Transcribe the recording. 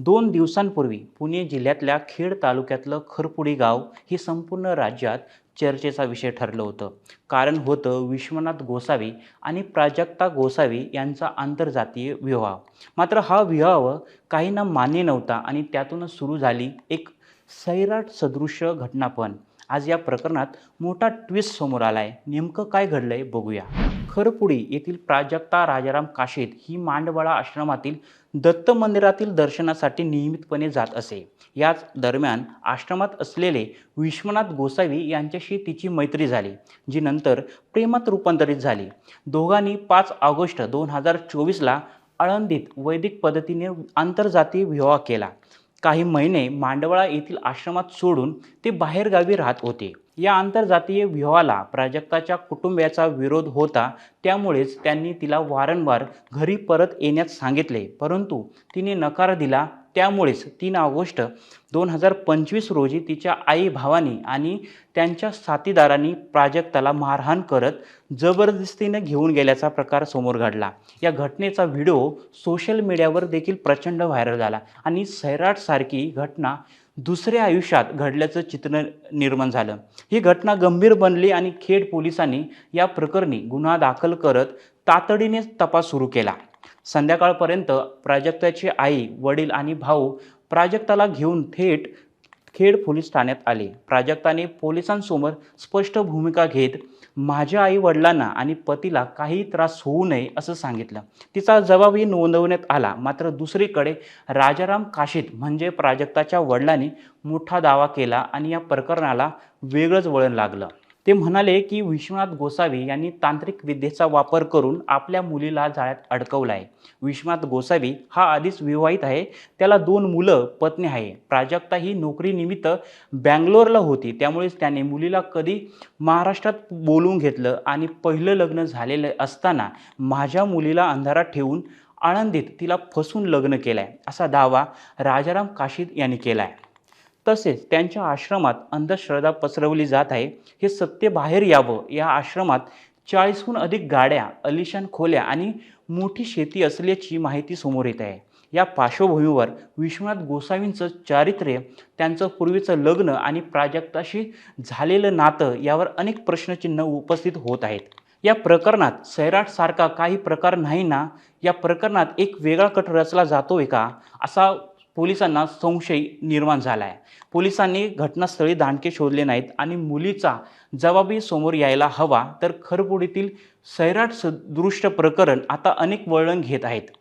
दोन दिवसांपूर्वी पुणे जिल्ह्यातल्या खेड तालुक्यातलं खरपुडी गाव हे संपूर्ण राज्यात चर्चेचा विषय ठरलं होतं. कारण होतं विश्वनाथ गोसावी आणि प्राजक्ता गोसावी यांचा आंतरजातीय विवाह. मात्र हा विवाह काहींना मान्य नव्हता आणि त्यातूनच सुरू झाली एक सैराट सदृश्य घटना पण. आज या प्रकरणात मोठा ट्विस्ट समोर आला आहे नेमकं काय घडलंय बघूया. खरपुडी येथील प्राजक्ता राजाराम काशीद ही मांडवाळा आश्रमातील दत्त मंदिरातील दर्शनासाठी नियमितपणे जात असे. याच दरम्यान आश्रमात असलेले विश्वनाथ गोसावी यांच्याशी तिची मैत्री झाली जी नंतर प्रेमात रूपांतरित झाली. दोघांनी पाच ऑगस्ट दोन हजार चोवीसला आळंदीत वैदिक पद्धतीने आंतरजातीय विवाह केला. काही महिने मांडवळा येथील आश्रमात सोडून ते बाहेरगावी राहत होते. या आंतरजातीय विवाहाला प्राजक्ताच्या कुटुंबियाचा विरोध होता. त्यामुळेच त्यांनी तिला वारंवार घरी परत येण्यास सांगितले. परंतु तिने नकार दिला त्यामुळेच तीन ऑगस्ट दोन हजार पंचवीस रोजी तिच्या आई भावानी आणि त्यांच्या साथीदारांनी प्राजक्ताला मारहाण करत जबरदस्तीने घेऊन गेल्याचा प्रकार समोर घडला. या घटनेचा व्हिडिओ सोशल मीडियावर देखील प्रचंड व्हायरल झाला आणि सैराटसारखी घटना दुसऱ्या आयुष्यात घडल्याचं चित्र निर्माण झालं. ही घटना गंभीर बनली आणि खेड पोलिसांनी या प्रकरणी गुन्हा दाखल करत तातडीने तपास सुरू केला. संध्याकाळपर्यंत प्राजक्ताची आई वडील आणि भाऊ प्राजक्ताला घेऊन थेट खेड पोलीस ठाण्यात आले. प्राजक्ताने पोलिसांसमोर स्पष्ट भूमिका घेत माझ्या आई वडिलांना आणि पतीला काही त्रास होऊ नये असं सांगितलं. तिचा जबाबही नोंदवण्यात आला. मात्र दुसरीकडे राजाराम काशीद म्हणजे प्राजक्ताच्या वडिलांनी मोठा दावा केला आणि या प्रकरणाला वेगळंच वळण लागलं. ते म्हणाले की विश्वनाथ गोसावी यांनी तांत्रिक विद्येचा वापर करून आपल्या मुलीला जाळ्यात अडकवला आहे. विश्वनाथ गोसावी हा आधीच विवाहित आहे. त्याला दोन मुलं पत्नी आहे. प्राजक्ता ही नोकरीनिमित्त बँगलोरला होती. त्यामुळेच त्याने मुलीला कधी महाराष्ट्रात बोलवून घेतलं आणि पहिलं लग्न झालेलं असताना माझ्या मुलीला अंधारात ठेवून आळंदीत तिला फसून लग्न केलं आहे असा दावा राजाराम काशीद यांनी केला आहे तसेच त्यांच्या आश्रमात अंधश्रद्धा पसरवली जात आहे. हे सत्य बाहेर यावं. या आश्रमात चाळीसहून अधिक गाड्या अलिशान खोल्या आणि मोठी शेती असल्याची माहिती समोर येत आहे. या पार्श्वभूमीवर विश्वनाथ गोसावींचं चारित्र्य त्यांचं पूर्वीचं लग्न आणि प्राजक्ताशी झालेलं नातं यावर अनेक प्रश्नचिन्ह उपस्थित होत आहेत. या प्रकरणात सैराटसारखा काही प्रकार नाही ना? या प्रकरणात एक वेगळा कट रचला जातोय का? असा पोलिसांना संशय निर्माण झाला आहे पोलिसांनी घटनास्थळी दांडके शोधले नाहीत आणि मुलीचा जबाबही समोर यायला हवा तर खरपुडीतील सैराट सदृष्ट प्रकरण आता अनेक वळण घेत आहेत.